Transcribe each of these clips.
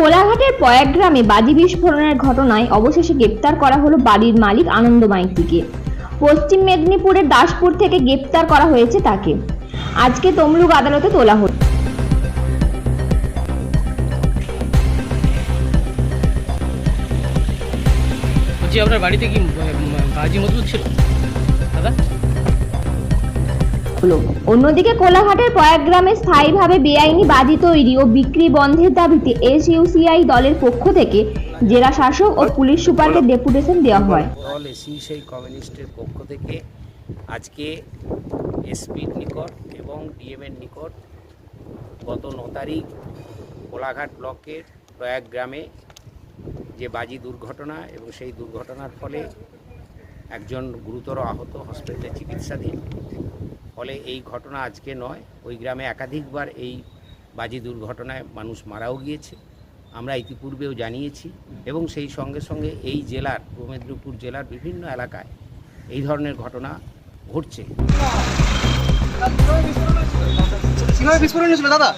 কোলাঘাটের পয়াগ গ্রামে বাজি বিস্ফোরণের ঘটনায় অবশেষে গ্রেপ্তার করা হলো বাড়ির মালিক আনন্দ মাইতিকে। পশ্চিম মেদিনীপুরের দাসপুর থেকে গ্রেপ্তার করা হয়েছে তাকে। আজকে তমলুক আদালতে তোলা হলো। আপনার বাড়িতে কি বাজি মজবুত ছিল? দাদা? হলো। অন্যদিকে কোলাঘাটের পয়াগ গ্রামে স্থায়ীভাবে বেআইনি বাজি তৈরি ও বিক্রি বন্ধের দাবিতে এসইউসিআই দলের পক্ষ থেকে জেলা শাসক ও পুলিশ সুপারকে ডেপুটেশন দেওয়া হয়। দল কমিউনিস্টের পক্ষ থেকে আজকে এসপির নিকট এবং ডিএমের নিকট গত ন তারিখ কোলাঘাট ব্লকের প্রয়াগ গ্রামে যে বাজি দুর্ঘটনা এবং সেই দুর্ঘটনার ফলে একজন গুরুতর আহত হসপিটালে চিকিৎসাধীন। ফলে এই ঘটনা আজকে নয়। ওই গ্রামে একাধিকবার এই বাজি দুর্ঘটনায় মানুষ মারাও গিয়েছে। আমরা ইতিপূর্বেও জানিয়েছি এবং সেই সঙ্গে সঙ্গে এই জেলার পূর্ব মেদিনীপুর জেলার বিভিন্ন এলাকায় এই ধরনের ঘটনা ঘটছে। বিস্ফোরণ হয়েছিল দাদা?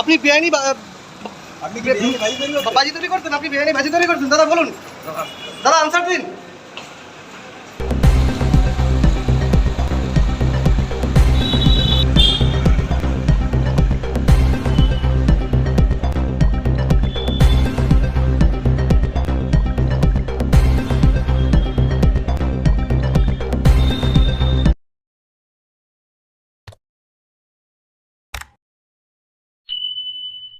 আপনি বেআইনি বাজি তৈরি করতেন? আপনি বেআইনি বাজি তৈরি করতেন। দাদা বলুন। দাদা আনসার দিন।